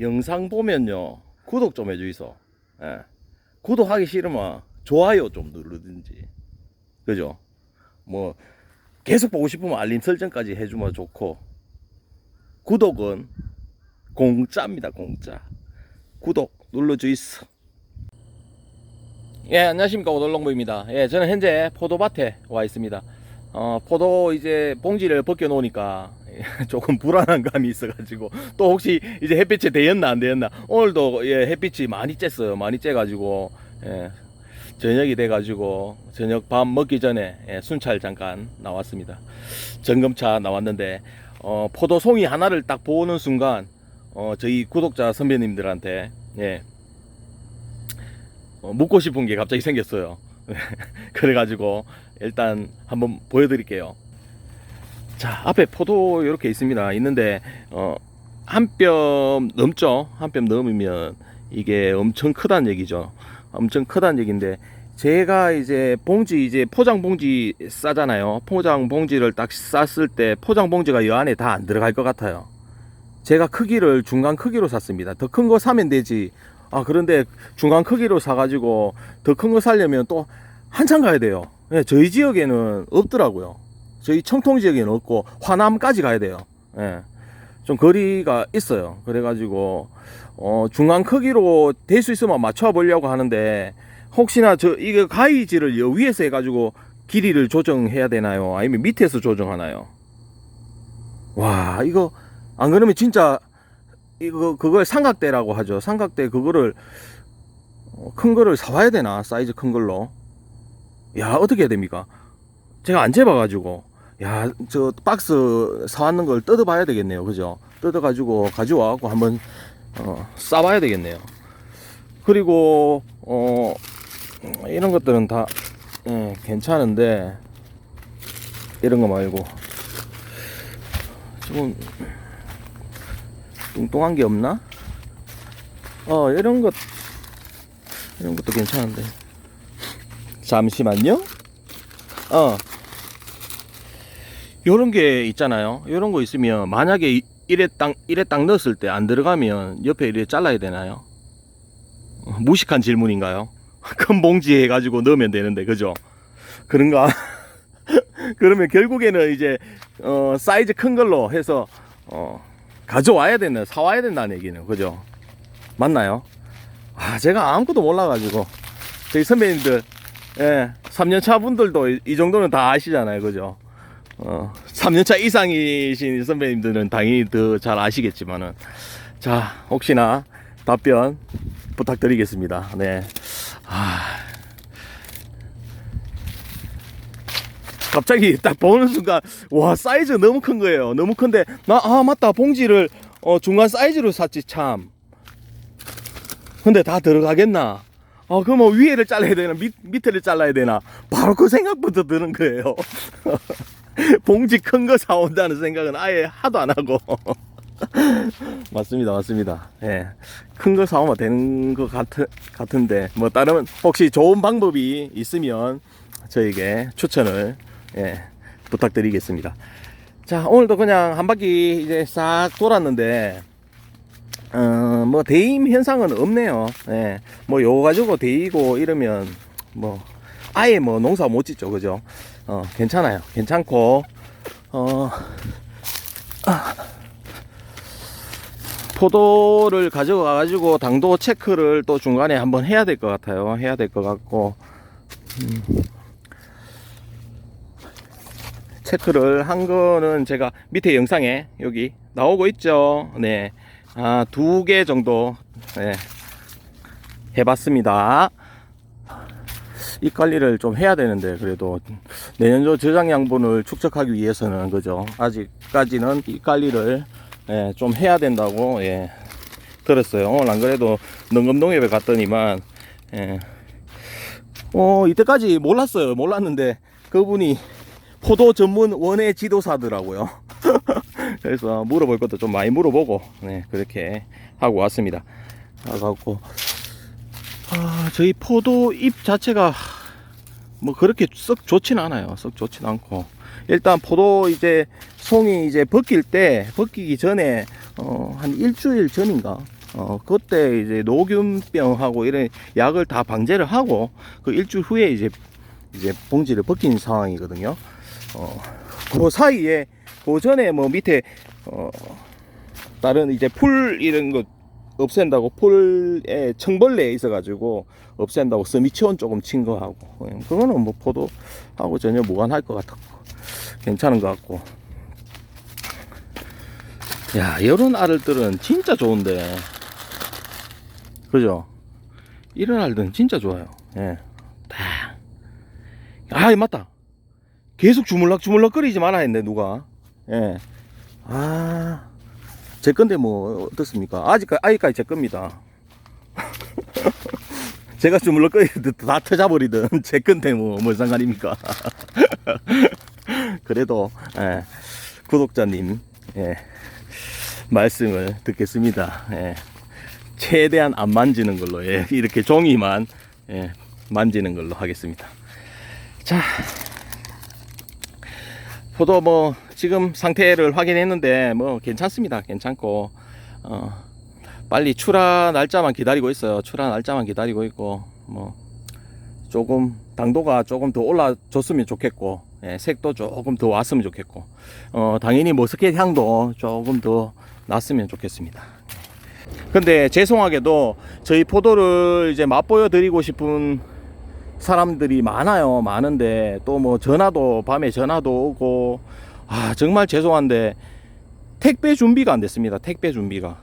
영상 보면요 구독 좀 해주이소. 예. 구독하기 싫으면 좋아요 좀 누르든지. 그죠? 뭐 계속 보고 싶으면 알림 설정까지 해주면 좋고 구독은 공짜입니다 공짜. 구독 눌러주이소. 예, 안녕하십니까. 오돌롱부입니다. 예, 저는 현재 포도밭에 와 있습니다. 어, 포도 이제 봉지를 벗겨 놓으니까 조금 불안한 감이 있어가지고 또 혹시 이제 햇빛이 되었나 안 되었나 오늘도 예, 햇빛이 많이 쬐어요. 많이 쬐가지고 예, 저녁이 돼가지고 저녁 밥 먹기 전에 예, 순찰 잠깐 나왔습니다. 점검차 나왔는데 어, 포도송이 하나를 딱 보는 순간 어, 저희 구독자 선배님들한테 예, 어, 묻고 싶은 게 갑자기 생겼어요. 그래가지고 일단 한번 보여드릴게요. 자 앞에 포도 이렇게 있습니다. 있는데 어, 한 뼘 넘죠. 한 뼘 넘으면 이게 엄청 크다는 얘기죠. 엄청 크다는 얘기인데 제가 이제 봉지 이제 포장 봉지 싸잖아요. 포장 봉지를 딱 쌌을 때 포장 봉지가 이 안에 다 안 들어갈 것 같아요. 제가 크기를 중간 크기로 샀습니다. 더 큰 거 사면 되지. 아 그런데 중간 크기로 사가지고 더 큰 거 사려면 또 한참 가야 돼요. 예, 저희 지역에는 없더라고요. 저희 청통 지역에는 없고 화남까지 가야 돼요. 예, 좀 거리가 있어요. 그래가지고 어, 중간 크기로 될 수 있으면 맞춰 보려고 하는데 혹시나 저 이거 여 위에서 해가지고 길이를 조정해야 되나요? 아니면 밑에서 조정하나요? 와 이거 안 그러면 진짜 이거 그걸 삼각대라고 하죠. 삼각대 그거를 어, 큰 거를 사와야 되나 사이즈 큰 걸로. 야 어떻게 해야 됩니까? 제가 안 재봐가지고 야 저 박스 사왔는 걸 뜯어봐야 되겠네요. 그죠? 뜯어가지고 가져와갖고 한번 어, 싸봐야 되겠네요. 그리고 어 이런 것들은 다 예, 괜찮은데 이런 거 말고 조금 뚱뚱한 게 없나? 어 이런 것 이런 것도 괜찮은데 잠시만요 어 요런 게 있잖아요 요런 거 있으면 만약에 이- 이래 딱 이래 딱 넣었을 때 안 들어가면 옆에 이래 잘라야 되나요? 어, 무식한 질문인가요? 큰 봉지 해가지고 넣으면 되는데 그죠? 그런가? 그러면 결국에는 이제 어, 사이즈 큰 걸로 해서 어, 가져와야 된다, 사와야 된다는 얘기는 그죠? 맞나요? 아, 제가 아무것도 몰라가지고 저희 선배님들, 예, 3년차 분들도 이, 이 정도는 다 아시잖아요, 그죠? 어, 3년차 이상이신 선배님들은 당연히 더 잘 아시겠지만은 자, 혹시나 답변 부탁드리겠습니다. 네. 아. 갑자기 딱 보는 순간 와 사이즈 너무 큰 거예요. 너무 큰데 나 아 맞다. 봉지를 어 중간 사이즈로 샀지 참. 근데 다 들어가겠나? 아 그러면 위에를 잘라야 되나? 밑, 밑에를 잘라야 되나? 바로 그 생각부터 드는 거예요 봉지 큰 거 사온다는 생각은 아예 하도 안 하고 맞습니다 맞습니다 예 큰 거 사오면 되는 것 같, 같은데 뭐 다른 혹시 좋은 방법이 있으면 저에게 추천을 예, 부탁드리겠습니다. 자, 오늘도 그냥 한 바퀴 이제 싹 돌았는데, 어, 뭐, 대임 현상은 없네요. 예, 뭐, 요거 가지고 대이고 이러면, 뭐, 아예 뭐, 농사 못 짓죠. 그죠? 어, 괜찮아요. 괜찮고, 어, 아, 포도를 가져가가지고 당도 체크를 또 중간에 한번 해야 될 것 같아요. 해야 될 것 같고, 체크를 한 거는 제가 밑에 영상에 여기 나오고 있죠. 네. 아, 두 개 정도, 네. 해봤습니다. 이 관리를 좀 해야 되는데, 그래도 내년도 저장 양분을 축적하기 위해서는, 그죠. 아직까지는 이 관리를, 예, 좀 해야 된다고, 예, 들었어요. 안 그래도 능금농협에 갔더니만, 예, 어, 이때까지 몰랐어요. 몰랐는데, 그분이 포도 전문 원예 지도사더라고요. 그래서 물어볼 것도 좀 많이 물어보고 네, 그렇게 하고 왔습니다. 하고 아, 저희 포도 잎 자체가 뭐 그렇게 썩 좋진 않아요. 썩 좋진 않고 일단 포도 이제 송이 이제 벗길 때 벗기기 전에 어, 한 일주일 전인가 어, 그때 이제 노균병하고 이런 약을 다 방제를 하고 그 일주일 후에 이제 이제 봉지를 벗긴 상황이거든요. 어, 그 사이에 그 전에 뭐 밑에 어, 다른 이제 풀 이런 거 없앤다고 풀에 청벌레 있어가지고 없앤다고 서미치온 조금 친 거 하고 예, 그거는 뭐 포도하고 전혀 무관할 것 같고 괜찮은 것 같고. 야 이런 알들은 진짜 좋은데. 그죠? 이런 알들은 진짜 좋아요. 예. 딱. 아 맞다. 계속 주물럭 주물럭 거리지 말아야 했네 누가. 예. 아, 제 건데 뭐 어떻습니까? 아직까지 아직까지 제 겁니다. 제가 주물럭거리든 다 터져버리든 제 건데 뭐뭘 상관입니까? 그래도 예, 구독자님 예, 말씀을 듣겠습니다. 예, 최대한 안 만지는 걸로 예, 이렇게 종이만 예, 만지는 걸로 하겠습니다. 자, 포도 뭐 지금 상태를 확인했는데 뭐 괜찮습니다. 괜찮고 어 빨리 출하 날짜만 기다리고 있어요. 출하 날짜만 기다리고 있고 뭐 조금 당도가 조금 더 올라줬으면 좋겠고 예, 색도 조금 더 왔으면 좋겠고 어 당연히 머스켓 향도 조금 더 났으면 좋겠습니다. 근데 죄송하게도 저희 포도를 이제 맛보여 드리고 싶은 사람들이 많아요. 많은데 또 뭐 전화도 밤에 전화도 오고 아 정말 죄송한데 택배 준비가 안 됐습니다. 택배 준비가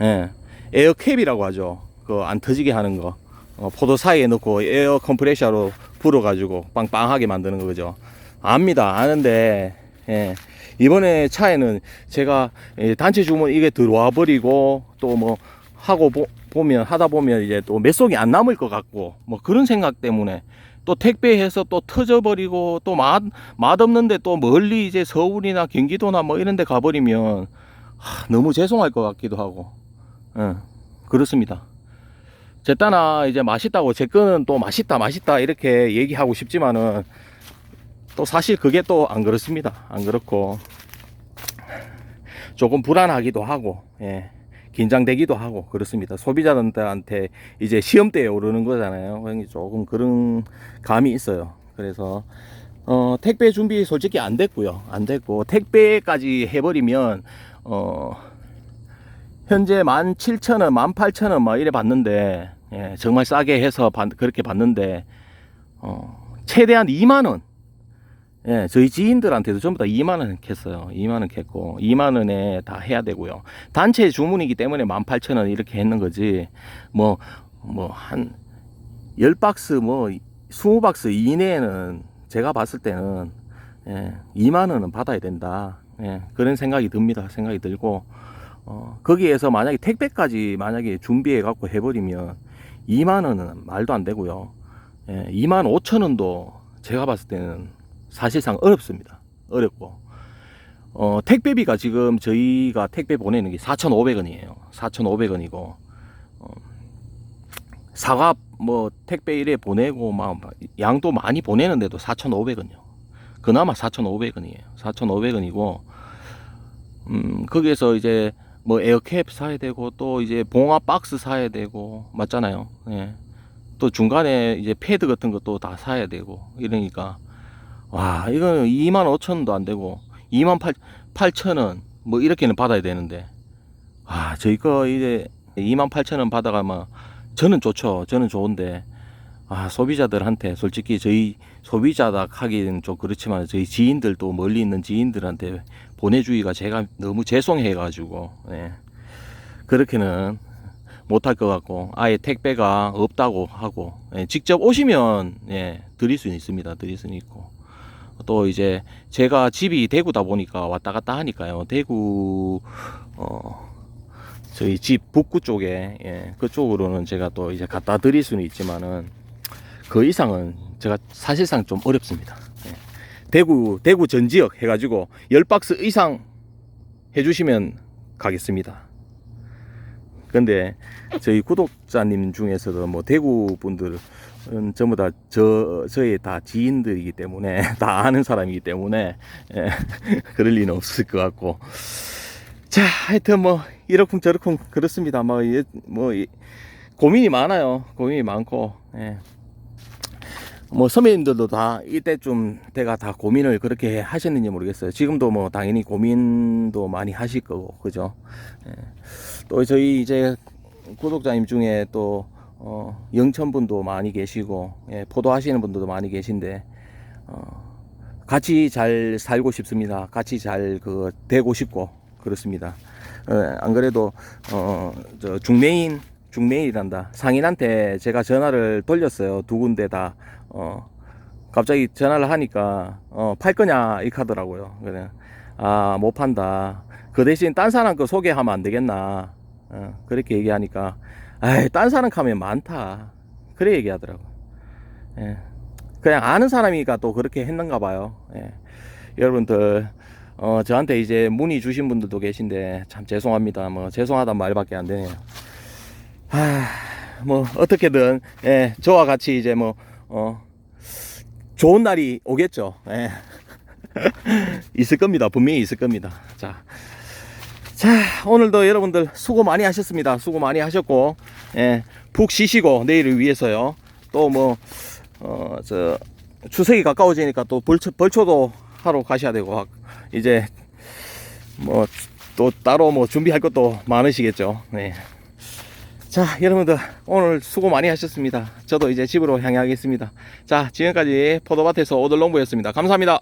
예 에어캡이라고 하죠. 그 안 터지게 하는 거 어, 포도 사이에 넣고 에어 컴프레셔로 불어가지고 빵빵하게 만드는 거죠. 압니다. 아는데 예. 이번에 차에는 제가 예, 단체 주문 이게 들어와 버리고 또 뭐 하고 보, 보면 하다 보면 이제 또 몇 속이 안 남을 것 같고 뭐 그런 생각 때문에 또 택배해서 또 터져버리고 또 맛 맛없는데 또 멀리 이제 서울이나 경기도나 뭐 이런 데 가버리면 하, 너무 죄송할 것 같기도 하고 예, 그렇습니다. 제 따나 이제 맛있다고 제 거는 또 맛있다 맛있다 이렇게 얘기하고 싶지만은 또 사실 그게 또 안 그렇습니다. 안 그렇고 조금 불안하기도 하고 예. 긴장되기도 하고 그렇습니다. 소비자들한테 이제 시험대에 오르는 거잖아요. 그러니 조금 그런 감이 있어요. 그래서 어, 택배 준비 솔직히 안 됐고요. 안 됐고 택배까지 해버리면 어, 현재 17,000원, 18,000원 막 이래 받는데 예, 정말 싸게 해서 받, 그렇게 받는데 어, 최대한 2만 원. 예, 저희 지인들한테도 전부 다 2만 원 했어요. 2만 원 했고 2만 원에 다 해야 되고요. 단체 주문이기 때문에 18,000원 이렇게 했는 거지. 뭐 뭐 한 10박스 뭐 20박스 이내에는 제가 봤을 때는 예, 2만 원은 받아야 된다. 예, 그런 생각이 듭니다. 생각이 들고 어, 거기에서 만약에 택배까지 만약에 준비해 갖고 해 버리면 2만 원은 말도 안 되고요. 예, 2만 5천 원도 제가 봤을 때는 사실상 어렵습니다. 어렵고. 어, 택배비가 지금 저희가 택배 보내는 게 4,500원이에요. 4,500원이고, 어, 사과 뭐 택배 일에 보내고 막 양도 많이 보내는데도 4,500원이요. 그나마 4,500원이에요. 4,500원이고, 음, 거기에서 이제 뭐 에어캡 사야 되고 또 이제 봉합 박스 사야 되고 맞잖아요. 예. 또 중간에 이제 패드 같은 것도 다 사야 되고 이러니까 와, 이거는 2만 5천 원도 안 되고 2만 8, 8천 원 뭐 이렇게는 받아야 되는데 아, 저희 거 이제 2만 8천 원 받아가면 저는 좋죠. 저는 좋은데 아, 소비자들한테 솔직히 저희 소비자다 하기는 좀 그렇지만 저희 지인들도 멀리 있는 지인들한테 보내주기가 제가 너무 죄송해가지고 예. 그렇게는 못할 것 같고 아예 택배가 없다고 하고 예, 직접 오시면 예, 드릴 수는 있습니다. 드릴 수는 있고 또 이제 제가 집이 대구다 보니까 왔다 갔다 하니까요. 대구 어 저희 집 북구 쪽에 예, 그쪽으로는 제가 또 이제 갖다 드릴 수는 있지만은 그 이상은 제가 사실상 좀 어렵습니다. 예. 대구 대구 전 지역 해가지고 열 박스 이상 해주시면 가겠습니다. 근데 저희 구독자님 중에서도 뭐 대구 분들은 전부 다 저 저의 다 지인들이기 때문에 다 아는 사람이기 때문에 예, 그럴 리는 없을 것 같고 자, 하여튼 뭐 이렇쿵 저렇쿵 그렇습니다. 뭐, 이- 뭐 이- 고민이 많아요. 고민이 많고, 예. 뭐 선배님들도 다 이때쯤 때가 다 고민을 그렇게 하셨는지 모르겠어요. 지금도 뭐 당연히 고민도 많이 하실 거고, 그죠? 예. 또 저희 이제 구독자님 중에 또 어, 영천분도 많이 계시고, 예, 포도하시는 분들도 많이 계신데, 어, 같이 잘 살고 싶습니다. 같이 잘 그 되고 싶고 그렇습니다. 어, 안 그래도 어, 저 중매인 중매인이란다 상인한테 제가 전화를 돌렸어요. 두 군데 다 어, 갑자기 전화를 하니까 어, 팔 거냐 이렇게 하더라고요. 그래 아못 판다. 그 대신 딴 사람 거 소개하면 안 되겠나. 어, 그렇게 얘기하니까 아이 딴 사람 가면 많다. 그래 얘기하더라고. 예. 그냥 아는 사람이니까 또 그렇게 했는가 봐요. 예. 여러분들 어, 저한테 이제 문의 주신 분들도 계신데 참 죄송합니다. 뭐 죄송하단 말밖에 안 되네요. 하, 뭐 어떻게든 예, 저와 같이 이제 뭐 어, 좋은 날이 오겠죠. 예. 있을 겁니다. 분명히 있을 겁니다. 자. 자, 오늘도 여러분들 수고 많이 하셨습니다. 수고 많이 하셨고, 예, 푹 쉬시고, 내일을 위해서요. 또 뭐, 어, 저, 추석이 가까워지니까 또 벌초, 벌초도 하러 가셔야 되고, 이제, 뭐, 또 따로 뭐 준비할 것도 많으시겠죠. 네. 자, 여러분들, 오늘 수고 많이 하셨습니다. 저도 이제 집으로 향하겠습니다. 자, 지금까지 포도밭에서 오돌롱부였습니다. 감사합니다.